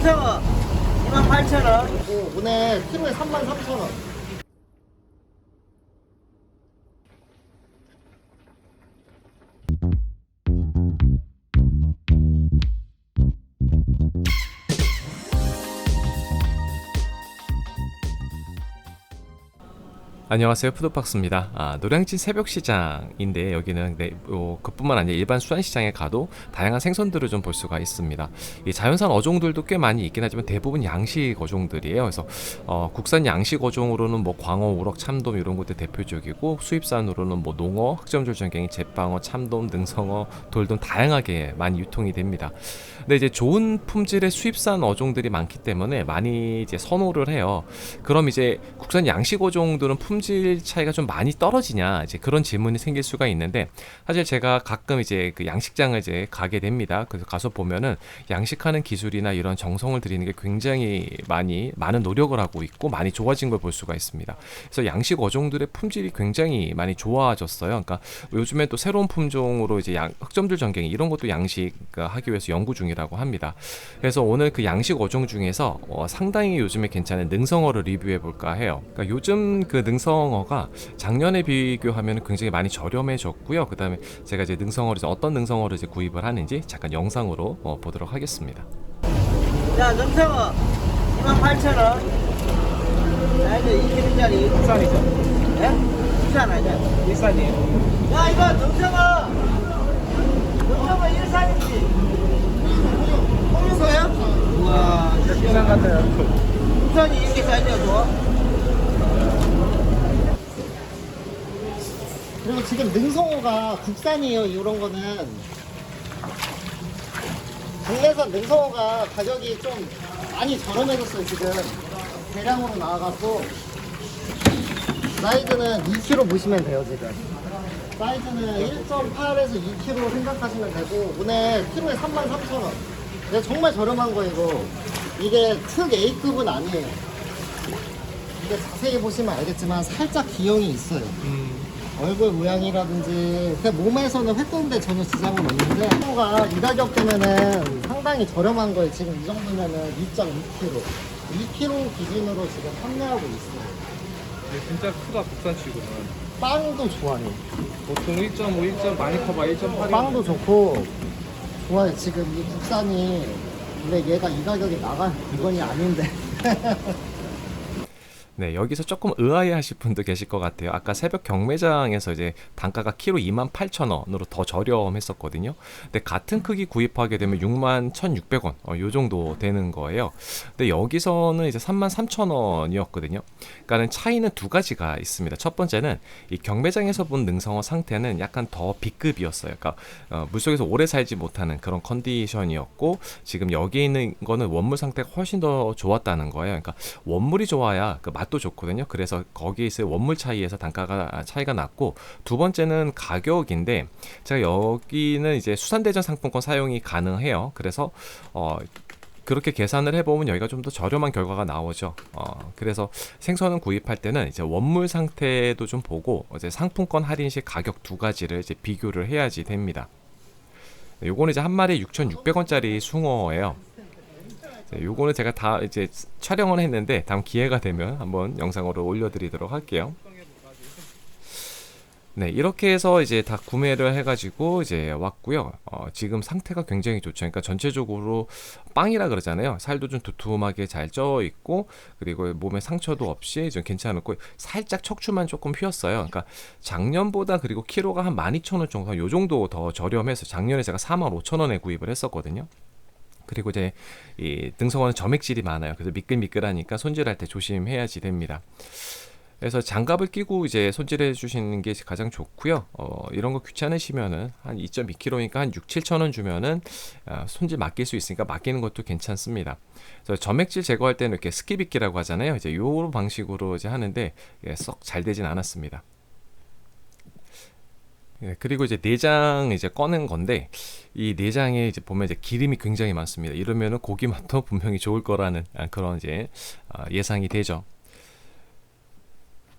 능성어 28,000원. 그 오늘 키로에 33,000원. 안녕하세요 푸드박스입니다. 아, 노량진 새벽시장인데 여기는 네, 어, 그뿐만 아니라 일반 수산시장에 가도 다양한 생선들을 좀 볼 수가 있습니다. 이 자연산 어종들도 꽤 많이 있긴 하지만 대부분 양식 어종들이에요. 그래서 어, 국산 양식 어종으로는 뭐 광어, 우럭, 참돔 이런 것들 대표적이고 수입산으로는 뭐 농어, 흑점줄 전갱이, 제빵어, 참돔, 능성어, 돌돔 다양하게 많이 유통이 됩니다. 근데 이제 좋은 품질의 수입산 어종들이 많기 때문에 많이 이제 선호를 해요. 그럼 이제 국산 양식 어종들은 품질 차이가 좀 많이 떨어지냐 이제 그런 질문이 생길 수가 있는데 사실 제가 가끔 이제 그 양식장을 이제 가게 됩니다. 그래서 가서 보면은 양식하는 기술이나 이런 정성을 들이는 게 굉장히 많이 많은 노력을 하고 있고 많이 좋아진 걸 볼 수가 있습니다. 그래서 양식 어종들의 품질이 굉장히 많이 좋아졌어요. 그러니까 요즘에 또 새로운 품종으로 이제 양, 흑점들 전갱이 이런 것도 양식하기 위해서 연구 중이라고 합니다. 그래서 오늘 그 양식 어종 중에서 어, 상당히 요즘에 괜찮은 능성어를 리뷰해 볼까 해요. 그러니까 요즘 그 능성 어가 작년에 비교하면 굉장히 많이 저렴해졌고요. 그 다음에 제가 이제 능성어를 이제 어떤 능성어를 이제 구입을 하는지 잠깐 영상으로 어, 보도록 하겠습니다. 자, 능성어 28,000원. 자, 이제 2kg짜리. 국산이죠. 예? 국산 아니야? 일산이에요. 야, 이거 능성어. 능성어 일산인지. 홍유서야? 우와, 일산 같아요. 국산이 이렇게 사이즈가 좋아? 그리고 지금 능성어가 국산이에요. 이런 거는 국내산 능성어가 가격이 좀 많이 저렴해졌어요. 지금 대량으로 나와갖고 사이즈는 2kg 보시면 돼요. 지금 사이즈는 1.8에서 2kg 생각하시면 되고 오늘 키로에 33,000원. 근데 정말 저렴한 거 이거. 이게 특 A급은 아니에요. 이게 자세히 보시면 알겠지만 살짝 기형이 있어요. 얼굴 모양이라든지 그 몸에서는 획도인데 전혀 지장은 없는데 키로가 이 가격대면은 상당히 저렴한 거예요. 지금 이 정도면은 2.2kg. 2kg 기준으로 지금 판매하고 있어요. 이게 진짜 크다 국산치고는. 빵도 좋아요. 보통 1.5, 1. 많이 커봐 1.8. 빵도 좋고 좋아요. 지금 이 국산이 근데 얘가 이 가격에 나간 물건이 아닌데 네, 여기서 조금 의아해하실 분도 계실 것 같아요. 아까 새벽 경매장에서 이제 단가가 키로 28,000원으로 더 저렴했었거든요. 근데 같은 크기 구입하게 되면 61,600원, 어, 요 정도 되는 거예요. 근데 여기서는 이제 33,000원이었거든요. 그러니까는 차이는 두 가지가 있습니다. 첫 번째는 이 경매장에서 본 능성어 상태는 약간 더 B급이었어요. 그러니까 어, 물속에서 오래 살지 못하는 그런 컨디션이었고 지금 여기 있는 거는 원물 상태가 훨씬 더 좋았다는 거예요. 그러니까 원물이 좋아야 그 맛도 좋거든요. 그래서 거기에 있을 원물 차이에서 단가가 차이가 났고 두 번째는 가격인데 제가 여기는 이제 수산대전 상품권 사용이 가능해요. 그래서 어 그렇게 계산을 해보면 여기가 좀 더 저렴한 결과가 나오죠. 어, 그래서 생선은 구입할 때는 이제 원물 상태도 좀 보고 이제 상품권 할인 시 가격 두 가지를 이제 비교를 해야지 됩니다. 네, 요거는 이제 한 마리에 6,600원짜리 숭어예요. 네, 요거는 제가 다 이제 촬영을 했는데 다음 기회가 되면 한번 영상으로 올려드리도록 할게요. 네, 이렇게 해서 이제 다 구매를 해가지고 이제 왔고요. 어, 지금 상태가 굉장히 좋죠. 그러니까 전체적으로 빵이라 그러잖아요. 살도 좀 두툼하게 잘 쪄 있고 그리고 몸에 상처도 없이 좀 괜찮았고 살짝 척추만 조금 휘었어요. 그러니까 작년보다 그리고 키로가 한 12,000원 정도, 요 정도 더 저렴해서 작년에 제가 45,000원에 구입을 했었거든요. 그리고 이제 이 등성어는 점액질이 많아요. 그래서 미끌미끌하니까 손질할 때 조심해야지 됩니다. 그래서 장갑을 끼고 이제 손질해 주시는 게 가장 좋고요. 어, 이런 거 귀찮으시면은 한 2.2kg니까 한 6, 7천 원 주면은 아, 손질 맡길 수 있으니까 맡기는 것도 괜찮습니다. 그래서 점액질 제거할 때는 이렇게 스키빗기라고 하잖아요. 이제 요 방식으로 이제 하는데 예, 썩 잘 되진 않았습니다. 예, 그리고 이제 내장 이제 꺼낸 건데 이 내장에 이제 보면 이제 기름이 굉장히 많습니다. 이러면은 고기 맛도 분명히 좋을 거라는 아, 그런 이제 아, 예상이 되죠.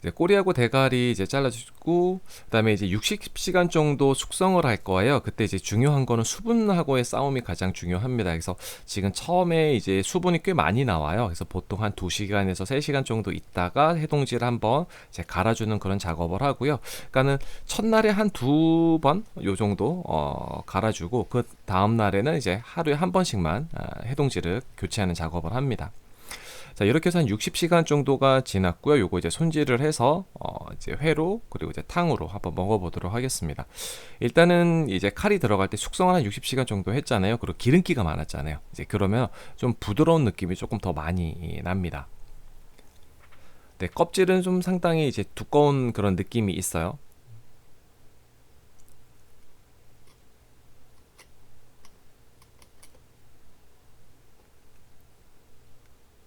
이제 꼬리하고 대가리 이제 잘라주고 그다음에 이제 60시간 정도 숙성을 할 거예요. 그때 이제 중요한 거는 수분하고의 싸움이 가장 중요합니다. 그래서 지금 처음에 이제 수분이 꽤 많이 나와요. 그래서 보통 한 2시간에서 3시간 정도 있다가 해동지를 한번 이제 갈아주는 그런 작업을 하고요. 그러니까는 첫날에 한 두 번 요 정도 어, 갈아주고 그 다음 날에는 이제 하루에 한 번씩만 아, 해동지를 교체하는 작업을 합니다. 자 이렇게 해서 한 60시간 정도가 지났고요. 요거 이제 손질을 해서 어 이제 회로 그리고 이제 탕으로 한번 먹어보도록 하겠습니다. 일단은 이제 칼이 들어갈 때 숙성을 한 60시간 정도 했잖아요. 그리고 기름기가 많았잖아요. 이제 그러면 좀 부드러운 느낌이 조금 더 많이 납니다. 네, 껍질은 좀 상당히 이제 두꺼운 그런 느낌이 있어요.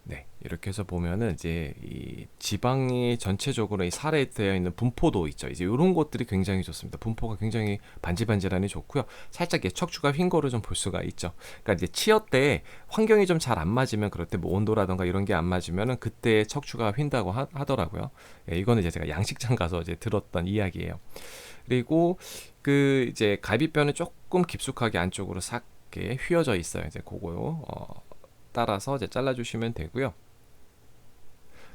네, 이렇게 해서 보면은 이제 이 지방이 전체적으로 이 살에 되어 있는 분포도 있죠. 이제 이런 것들이 굉장히 좋습니다. 분포가 굉장히 반질반질하니 좋고요. 살짝 예, 척추가 휜 거를 좀 볼 수가 있죠. 그러니까 이제 치어 때 환경이 좀 잘 안 맞으면 그럴 때 뭐 온도라던가 이런 게 안 맞으면은 그때 척추가 휜다고 하, 하더라고요. 예, 이거는 이제 제가 양식장 가서 이제 들었던 이야기예요. 그리고 그 이제 갈비뼈는 조금 깊숙하게 안쪽으로 삭게 휘어져 있어요. 이제 그거요. 어, 따라서 이제 잘라주시면 되고요.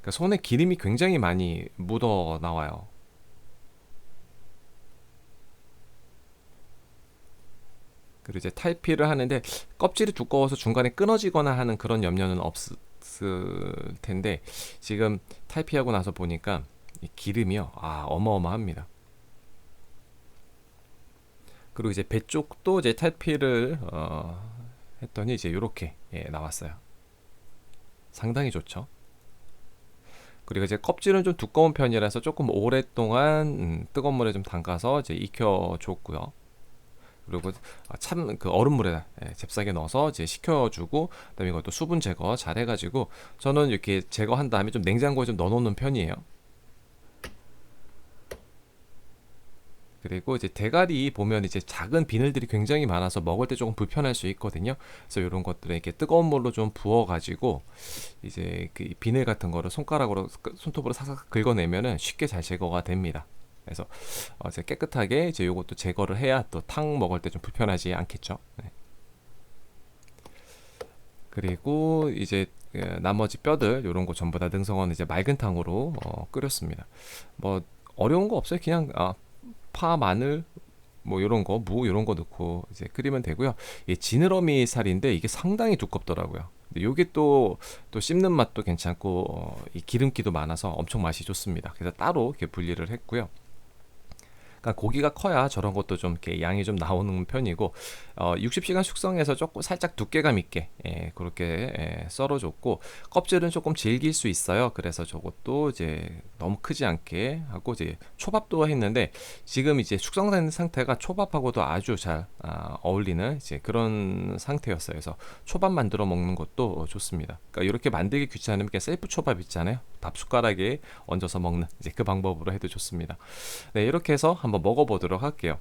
그러니까 손에 기름이 굉장히 많이 묻어 나와요. 그리고 이제 탈피를 하는데 껍질이 두꺼워서 중간에 끊어지거나 하는 그런 염려는 없을 텐데 지금 탈피하고 나서 보니까 이 기름이요. 아, 어마어마합니다. 그리고 이제 배 쪽도 이제 탈피를 어, 했더니 이제 이렇게 예, 나왔어요. 상당히 좋죠. 그리고 이제 껍질은 좀 두꺼운 편이라서 조금 오랫동안 음, 뜨거운 물에 좀 담가서 이제 익혀줬고요. 그리고 참 그 얼음물에 예, 잽싸게 넣어서 이제 식혀주고 그다음에 이것도 수분 제거 잘 해가지고 저는 이렇게 제거한 다음에 좀 냉장고에 좀 넣어놓는 편이에요. 그리고 이제 대가리 보면 이제 작은 비늘들이 굉장히 많아서 먹을 때 조금 불편할 수 있거든요. 그래서 이런 것들은 이렇게 뜨거운 물로 좀 부어가지고 이제 그 비늘 같은 거를 손가락으로 손톱으로 사삭 긁어내면은 쉽게 잘 제거가 됩니다. 그래서 어 이제 깨끗하게 이제 요것도 제거를 해야 또 탕 먹을 때 좀 불편하지 않겠죠. 네. 그리고 이제 그 나머지 뼈들 이런 거 전부 다 능성어는 이제 맑은 탕으로 어, 끓였습니다. 뭐 어려운 거 없어요. 그냥 아, 파, 마늘 뭐 이런 거, 무 이런 거 넣고 이제 끓이면 되고요. 이 지느러미 살인데 이게 상당히 두껍더라고요. 근데 요게 또, 또 씹는 맛도 괜찮고, 어, 이 기름기도 많아서 엄청 맛이 좋습니다. 그래서 따로 이렇게 분리를 했고요. 그러니까 고기가 커야 저런 것도 좀 이렇게 양이 좀 나오는 편이고 어, 60시간 숙성해서 조금 살짝 두께감 있게 예, 그렇게 예, 썰어줬고 껍질은 조금 질길 수 있어요. 그래서 저것도 이제 너무 크지 않게 하고 이제 초밥도 했는데 지금 이제 숙성된 상태가 초밥하고도 아주 잘 아, 어울리는 이제 그런 상태였어요. 그래서 초밥 만들어 먹는 것도 좋습니다. 그러니까 이렇게 만들기 귀찮으면 셀프 초밥 있잖아요. 밥 숟가락에 얹어서 먹는 이제 그 방법으로 해도 좋습니다. 네, 이렇게 해서 한번 먹어보도록 할게요.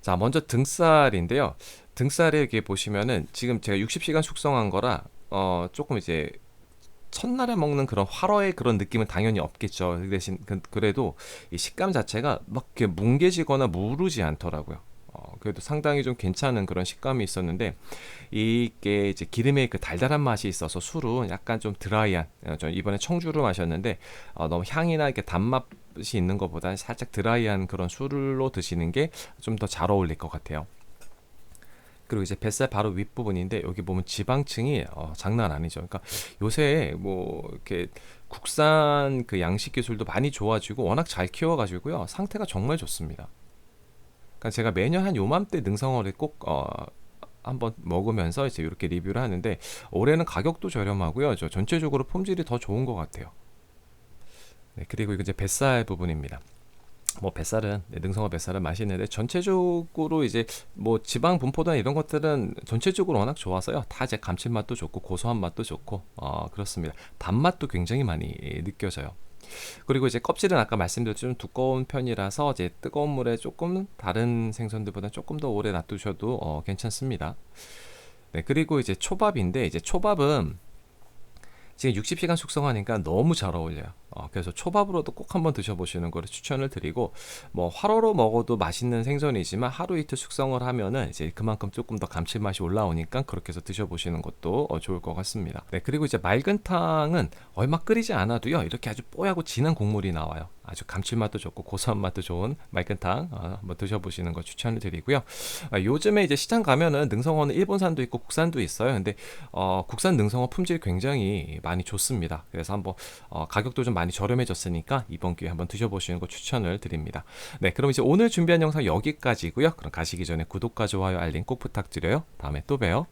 자, 먼저 등살인데요. 등살에 이렇게 보시면은 지금 제가 60시간 숙성한 거라 어 조금 이제 첫날에 먹는 그런 활어의 그런 느낌은 당연히 없겠죠. 그 대신 그- 그래도 이 식감 자체가 막 이렇게 뭉개지거나 무르지 않더라고요. 어, 그래도 상당히 좀 괜찮은 그런 식감이 있었는데 이게 이제 기름의 그 달달한 맛이 있어서 술은 약간 좀 드라이한 어, 저 이번에 청주를 마셨는데 어, 너무 향이나 이렇게 단맛 이 있는 것보다 살짝 드라이한 그런 술로 드시는 게 좀 더 잘 어울릴 것 같아요. 그리고 이제 뱃살 바로 윗부분인데 여기 보면 지방층이 어, 장난 아니죠. 그러니까 요새 뭐 이렇게 국산 그 양식 기술도 많이 좋아지고 워낙 잘 키워가지고요 상태가 정말 좋습니다. 그러니까 제가 매년 한 요맘때 능성어를 꼭 어, 한번 먹으면서 이제 이렇게 리뷰를 하는데 올해는 가격도 저렴하고요. 저 전체적으로 품질이 더 좋은 것 같아요. 네, 그리고 이제 뱃살 부분입니다. 뭐 뱃살은 네, 능성어 뱃살은 맛있는데 전체적으로 이제 뭐 지방 분포나 이런 것들은 전체적으로 워낙 좋아서요. 다 이제 감칠맛도 좋고 고소한 맛도 좋고 어, 그렇습니다. 단맛도 굉장히 많이 예, 느껴져요. 그리고 이제 껍질은 아까 말씀드렸듯이 좀 두꺼운 편이라서 이제 뜨거운 물에 조금 다른 생선들보다 조금 더 오래 놔두셔도 어, 괜찮습니다. 네, 그리고 이제 초밥인데 이제 초밥은 지금 60시간 숙성하니까 너무 잘 어울려요. 어, 그래서 초밥으로도 꼭 한번 드셔보시는 거를 추천을 드리고 뭐 화로로 먹어도 맛있는 생선이지만 하루 이틀 숙성을 하면은 이제 그만큼 조금 더 감칠맛이 올라오니까 그렇게 해서 드셔보시는 것도 어, 좋을 것 같습니다. 네 그리고 이제 맑은 탕은 얼마 끓이지 않아도요 이렇게 아주 뽀얗고 진한 국물이 나와요. 아주 감칠맛도 좋고 고소한 맛도 좋은 맑은 탕 어, 한번 드셔보시는 거 추천을 드리고요. 아, 요즘에 이제 시장 가면은 능성어는 일본산도 있고 국산도 있어요. 근데 어, 국산 능성어 품질이 굉장히 많이 좋습니다. 그래서 한번 어, 가격도 좀 많이 저렴해졌으니까 이번 기회에 한번 드셔보시는 거 추천을 드립니다. 네, 그럼 이제 오늘 준비한 영상 여기까지고요. 그럼 가시기 전에 구독과 좋아요 알림 꼭 부탁드려요. 다음에 또 봬요.